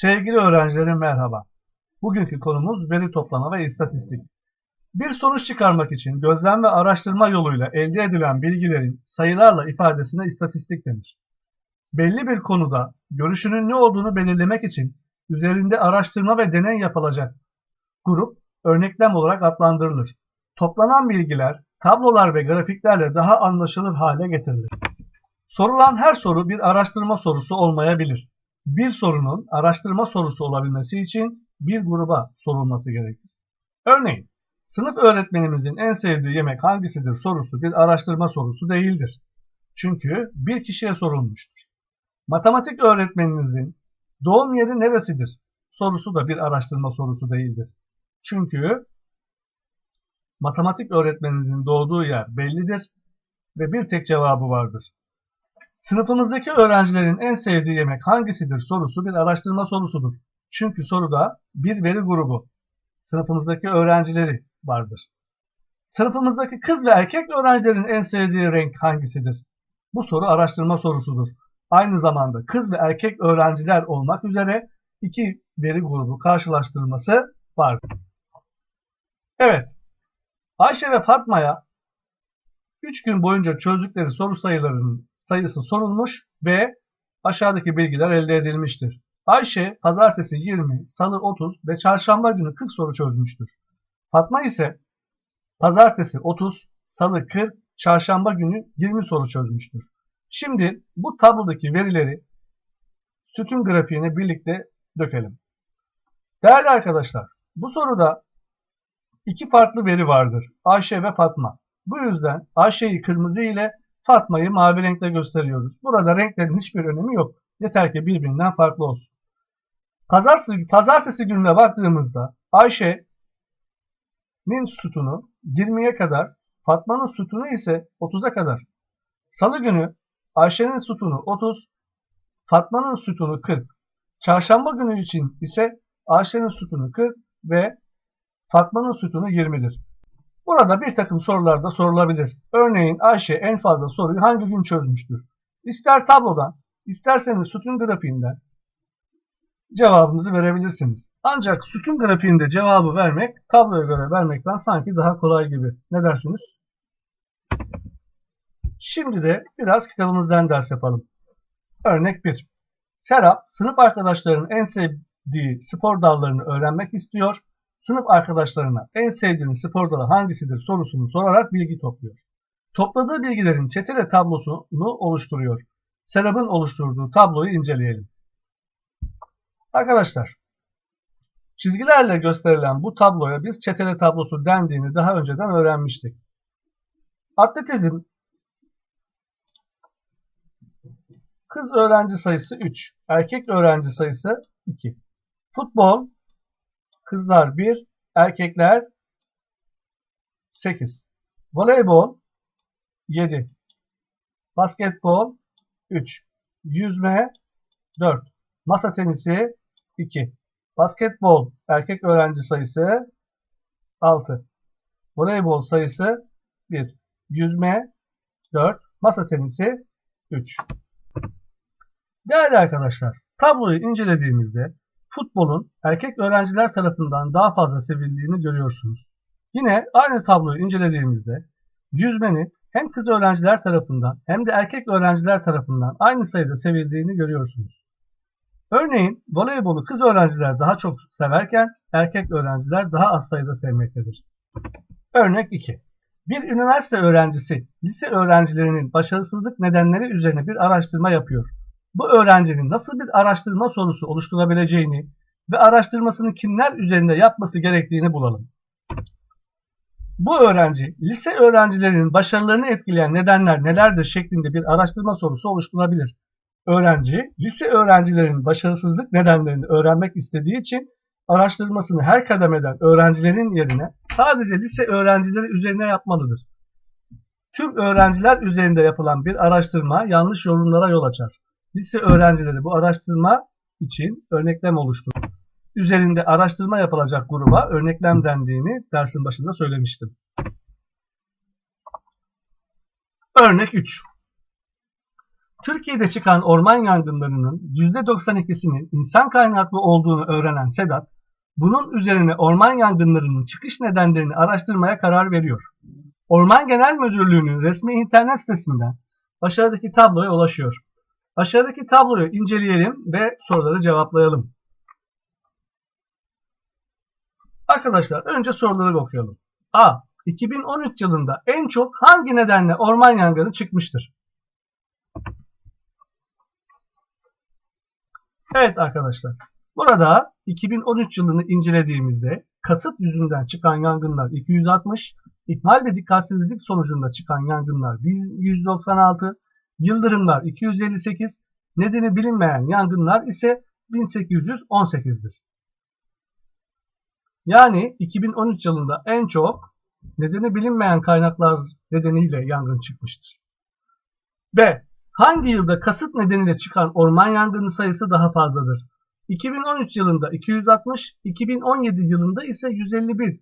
Sevgili öğrencilerim merhaba. Bugünkü konumuz veri toplama ve istatistik. Bir sonuç çıkarmak için gözlem ve araştırma yoluyla elde edilen bilgilerin sayılarla ifadesine istatistik denir. Belli bir konuda görüşünün ne olduğunu belirlemek için üzerinde araştırma ve deney yapılacak grup örneklem olarak adlandırılır. Toplanan bilgiler tablolar ve grafiklerle daha anlaşılır hale getirilir. Sorulan her soru bir araştırma sorusu olmayabilir. Bir sorunun araştırma sorusu olabilmesi için bir gruba sorulması gerekir. Örneğin, sınıf öğretmenimizin en sevdiği yemek hangisidir sorusu bir araştırma sorusu değildir. Çünkü bir kişiye sorulmuştur. Matematik öğretmeninizin doğum yeri neresidir sorusu da bir araştırma sorusu değildir. Çünkü matematik öğretmeninizin doğduğu yer bellidir ve bir tek cevabı vardır. Sınıfımızdaki öğrencilerin en sevdiği yemek hangisidir sorusu bir araştırma sorusudur. Çünkü soruda bir veri grubu, sınıfımızdaki öğrencileri vardır. Sınıfımızdaki kız ve erkek öğrencilerin en sevdiği renk hangisidir? Bu soru araştırma sorusudur. Aynı zamanda kız ve erkek öğrenciler olmak üzere iki veri grubu karşılaştırılması vardır. Evet, Ayşe ve Fatma'ya 3 gün boyunca çözdükleri soru sayılarının sayısı sorulmuş ve aşağıdaki bilgiler elde edilmiştir. Ayşe pazartesi 20, salı 30 ve çarşamba günü 40 soru çözmüştür. Fatma ise pazartesi 30, salı 40, çarşamba günü 20 soru çözmüştür. Şimdi bu tablodaki verileri sütun grafiğine birlikte dökelim. Değerli arkadaşlar, bu soruda iki farklı veri vardır. Ayşe ve Fatma. Bu yüzden Ayşe'yi kırmızı ile Fatma'yı mavi renkle gösteriyoruz. Burada renklerin hiçbir önemi yok. Yeter ki birbirinden farklı olsun. Pazartesi, pazartesi gününe baktığımızda Ayşe'nin sütunu 20'ye kadar, Fatma'nın sütunu ise 30'a kadar. Salı günü Ayşe'nin sütunu 30, Fatma'nın sütunu 40. Çarşamba günü için ise Ayşe'nin sütunu 40 ve Fatma'nın sütunu 20'dir. Burada bir takım sorular da sorulabilir. Örneğin Ayşe en fazla soruyu hangi gün çözmüştür? İster tablodan, isterseniz sütun grafiğinden cevabınızı verebilirsiniz. Ancak sütun grafiğinde cevabı vermek tabloya göre vermekten sanki daha kolay gibi. Ne dersiniz? Şimdi de biraz kitabımızdan ders yapalım. Örnek 1. Serap, sınıf arkadaşlarının en sevdiği spor dallarını öğrenmek istiyor. Sınıf arkadaşlarına en sevdiğiniz spor dalı hangisidir sorusunu sorarak bilgi topluyor. Topladığı bilgilerin çetele tablosunu oluşturuyor. Serap'ın oluşturduğu tabloyu inceleyelim. Arkadaşlar, çizgilerle gösterilen bu tabloya biz çetele tablosu dendiğini daha önceden öğrenmiştik. Atletizm kız öğrenci sayısı 3, erkek öğrenci sayısı 2. Futbol kızlar 1, erkekler 8. Voleybol 7. Basketbol 3. Yüzme 4. Masa tenisi 2. Basketbol erkek öğrenci sayısı 6. Voleybol sayısı 1. Yüzme 4. Masa tenisi 3. Değerli arkadaşlar, tabloyu incelediğimizde futbolun erkek öğrenciler tarafından daha fazla sevildiğini görüyorsunuz. Yine aynı tabloyu incelediğimizde yüzmenin hem kız öğrenciler tarafından hem de erkek öğrenciler tarafından aynı sayıda sevildiğini görüyorsunuz. Örneğin voleybolu kız öğrenciler daha çok severken erkek öğrenciler daha az sayıda sevmektedir. Örnek 2. Bir üniversite öğrencisi lise öğrencilerinin başarısızlık nedenleri üzerine bir araştırma yapıyor. Bu öğrencinin nasıl bir araştırma sorusu oluşturabileceğini ve araştırmasını kimler üzerinde yapması gerektiğini bulalım. Bu öğrenci, lise öğrencilerinin başarılarını etkileyen nedenler nelerdir şeklinde bir araştırma sorusu oluşturabilir. Öğrenci, lise öğrencilerinin başarısızlık nedenlerini öğrenmek istediği için araştırmasını her kademeden öğrencilerin yerine sadece lise öğrencileri üzerine yapmalıdır. Tüm öğrenciler üzerinde yapılan bir araştırma yanlış yorumlara yol açar. Lise öğrencileri bu araştırma için örneklem oluşturur. Üzerinde araştırma yapılacak gruba örneklem dendiğini dersin başında söylemiştim. Örnek 3. Türkiye'de çıkan orman yangınlarının %92'sinin insan kaynaklı olduğunu öğrenen Sedat, bunun üzerine orman yangınlarının çıkış nedenlerini araştırmaya karar veriyor. Orman Genel Müdürlüğü'nün resmi internet sitesinden aşağıdaki tabloya ulaşıyor. Aşağıdaki tabloyu inceleyelim ve soruları cevaplayalım. Arkadaşlar önce soruları okuyalım. A. 2013 yılında en çok hangi nedenle orman yangını çıkmıştır? Evet arkadaşlar. Burada 2013 yılını incelediğimizde kasıt yüzünden çıkan yangınlar 260, ihmal ve dikkatsizlik sonucunda çıkan yangınlar 196, yıldırımlar 258, nedeni bilinmeyen yangınlar ise 1818'dir. Yani 2013 yılında en çok nedeni bilinmeyen kaynaklar nedeniyle yangın çıkmıştır. B. Hangi yılda kasıt nedeniyle çıkan orman yangını sayısı daha fazladır? 2013 yılında 260, 2017 yılında ise 151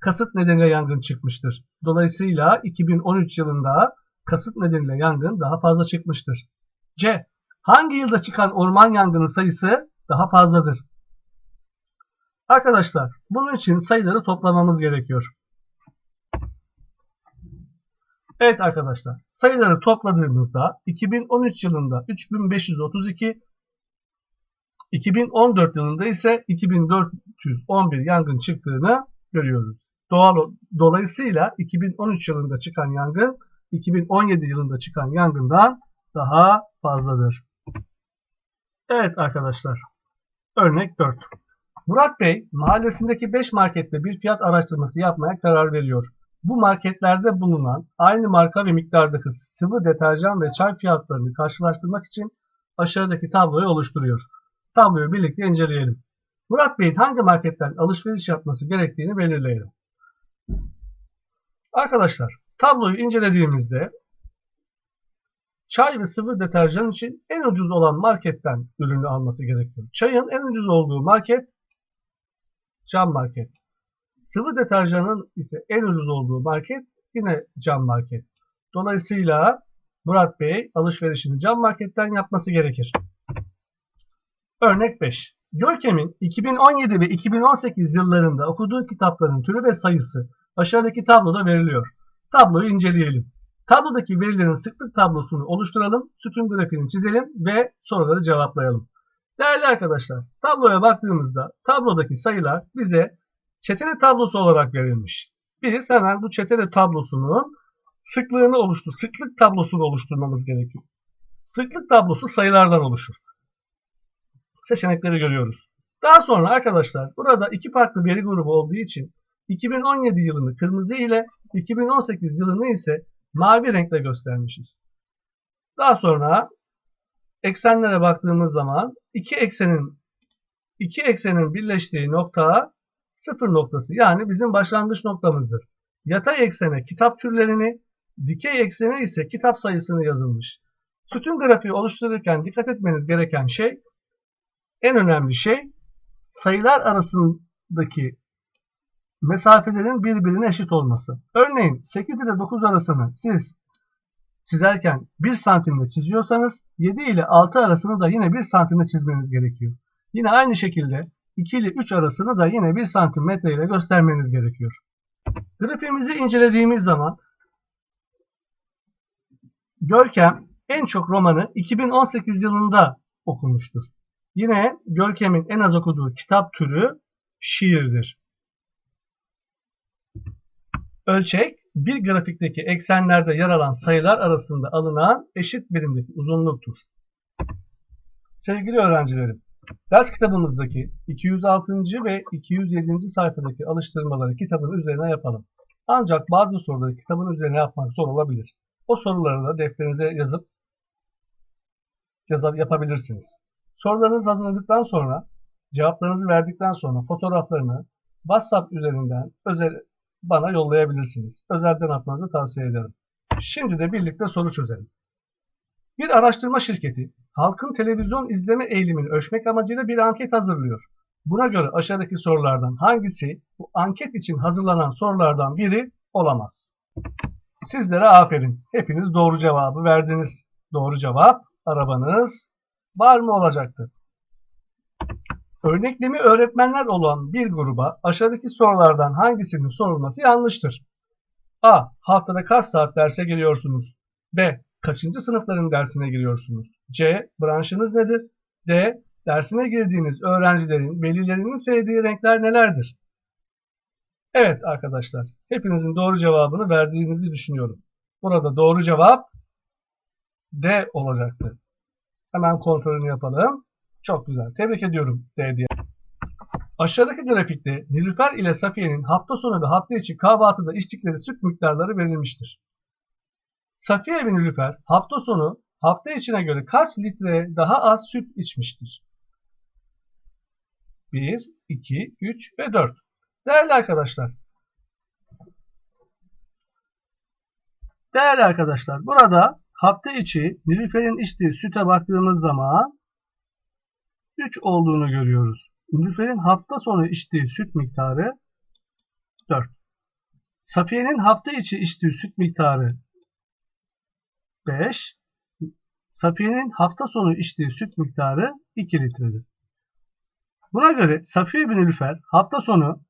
kasıt nedeniyle yangın çıkmıştır. Dolayısıyla 2013 yılında kasıt nedeniyle yangın daha fazla çıkmıştır. C. Hangi yılda çıkan orman yangını sayısı daha fazladır? Arkadaşlar bunun için sayıları toplamamız gerekiyor. Evet arkadaşlar sayıları topladığımızda 2013 yılında 3532 2014 yılında ise 2411 yangın çıktığını görüyoruz. Doğal, dolayısıyla 2013 yılında çıkan yangın 2017 yılında çıkan yangından daha fazladır. Evet arkadaşlar. Örnek 4. Murat Bey mahallesindeki 5 markette bir fiyat araştırması yapmaya karar veriyor. Bu marketlerde bulunan aynı marka ve miktardaki sıvı deterjan ve çay fiyatlarını karşılaştırmak için aşağıdaki tabloyu oluşturuyor. Tabloyu birlikte inceleyelim. Murat Bey'in hangi marketten alışveriş yapması gerektiğini belirleyelim. Arkadaşlar tabloyu incelediğimizde çay ve sıvı deterjan için en ucuz olan marketten ürünü alması gerekiyor. Çayın en ucuz olduğu market cam market. Sıvı deterjanın ise en ucuz olduğu market yine cam market. Dolayısıyla Murat Bey alışverişini cam marketten yapması gerekir. Örnek 5. Görkem'in 2017 ve 2018 yıllarında okuduğu kitapların türü ve sayısı aşağıdaki tabloda veriliyor. Tabloyu inceleyelim. Tablodaki verilerin sıklık tablosunu oluşturalım, sütun grafiğini çizelim ve soruları cevaplayalım. Değerli arkadaşlar, tabloya baktığımızda tablodaki sayılar bize çetele tablosu olarak verilmiş. Biz hemen bu çetele tablosunun sıklığını oluştur, sıklık tablosunu oluşturmamız gerekiyor. Sıklık tablosu sayılardan oluşur. Seçenekleri görüyoruz. Daha sonra arkadaşlar burada iki farklı veri grubu olduğu için 2017 yılını kırmızı ile 2018 yılını ise mavi renkle göstermişiz. Daha sonra eksenlere baktığımız zaman iki eksenin iki eksenin birleştiği nokta sıfır noktası yani bizim başlangıç noktamızdır. Yatay eksene kitap türlerini, dikey eksene ise kitap sayısını yazılmış. Sütun grafiği oluştururken dikkat etmeniz gereken şey, en önemli şey sayılar arasındaki mesafelerin birbirine eşit olması. Örneğin 8 ile 9 arasını siz çizerken 1 santimle çiziyorsanız 7 ile 6 arasını da yine 1 santimle çizmeniz gerekiyor. Yine aynı şekilde 2 ile 3 arasını da yine 1 santimetre ile göstermeniz gerekiyor. Grafiğimizi incelediğimiz zaman Görkem en çok romanı 2018 yılında okumuştur. Yine Görkem'in en az okuduğu kitap türü şiirdir. Ölçek bir grafikteki eksenlerde yer alan sayılar arasında alınan eşit birimdeki uzunluktur. Sevgili öğrencilerim, ders kitabımızdaki 206. ve 207. sayfadaki alıştırmaları kitabın üzerine yapalım. Ancak bazı soruları kitabın üzerine yapmak zor olabilir. O soruları da defterinize yazıp yazar yapabilirsiniz. Sorularınızı hazırladıktan sonra, cevaplarınızı verdikten sonra fotoğraflarını WhatsApp üzerinden özel bana yollayabilirsiniz. Özelden atmanızı tavsiye ederim. Şimdi de birlikte soru çözelim. Bir araştırma şirketi halkın televizyon izleme eğilimini ölçmek amacıyla bir anket hazırlıyor. Buna göre aşağıdaki sorulardan hangisi bu anket için hazırlanan sorulardan biri olamaz? Sizlere aferin. Hepiniz doğru cevabı verdiniz. Doğru cevap arabanız var mı olacaktı. Örneklemi öğretmenler olan bir gruba aşağıdaki sorulardan hangisinin sorulması yanlıştır? A. Haftada kaç saat derse giriyorsunuz? B. Kaçıncı sınıfların dersine giriyorsunuz? C. Branşınız nedir? D. Dersine girdiğiniz öğrencilerin velilerinin sevdiği renkler nelerdir? Evet arkadaşlar, hepinizin doğru cevabını verdiğinizi düşünüyorum. Burada doğru cevap D olacaktı. Hemen kontrolünü yapalım. Çok güzel. Tebrik ediyorum D diye. Aşağıdaki grafikte Nilüfer ile Safiye'nin hafta sonu ve hafta içi kahvaltıda içtikleri süt miktarları verilmiştir. Safiye ve Nilüfer hafta sonu hafta içine göre kaç litre daha az süt içmiştir? 1, 2, 3 ve 4. Değerli arkadaşlar. Değerli arkadaşlar burada hafta içi Nilüfer'in içtiği süte baktığımız zaman 3 olduğunu görüyoruz. Nilüfer'in hafta sonu içtiği süt miktarı 4. Safiye'nin hafta içi içtiği süt miktarı 5. Safiye'nin hafta sonu içtiği süt miktarı 2 litredir. Buna göre Safiye bin Nilüfer hafta sonu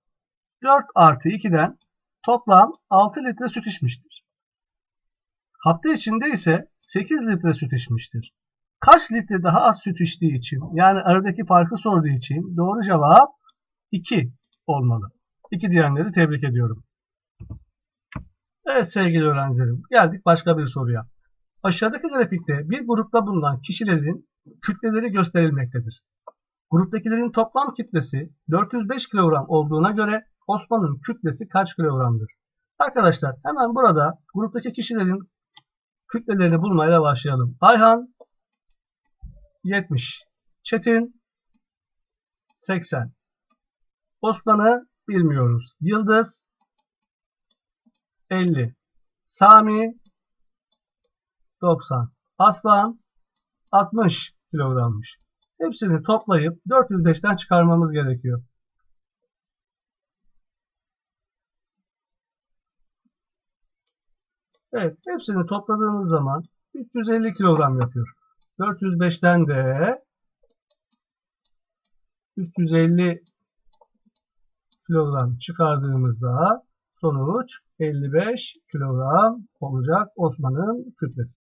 4 artı 2'den toplam 6 litre süt içmiştir. Hafta içinde ise 8 litre süt içmiştir. Kaç litre daha az süt içtiği için yani aradaki farkı sorduğu için doğru cevap 2 olmalı. 2 diyenleri tebrik ediyorum. Evet sevgili öğrencilerim geldik başka bir soruya. Aşağıdaki grafikte bir grupta bulunan kişilerin kütleleri gösterilmektedir. Gruptakilerin toplam kütlesi 405 kilogram olduğuna göre Osman'ın kütlesi kaç kilogramdır? Arkadaşlar hemen burada gruptaki kişilerin kütlelerini bulmayla başlayalım. Ayhan 70. Çetin 80. Osman'ı bilmiyoruz. Yıldız 50. Sami 90. Aslan 60 kilogrammış. Hepsini toplayıp 405'ten çıkarmamız gerekiyor. Evet, hepsini topladığımız zaman 350 kilogram yapıyor. 405'ten de 350 kilogram çıkardığımızda sonuç 55 kilogram olacak Osman'ın kütlesi.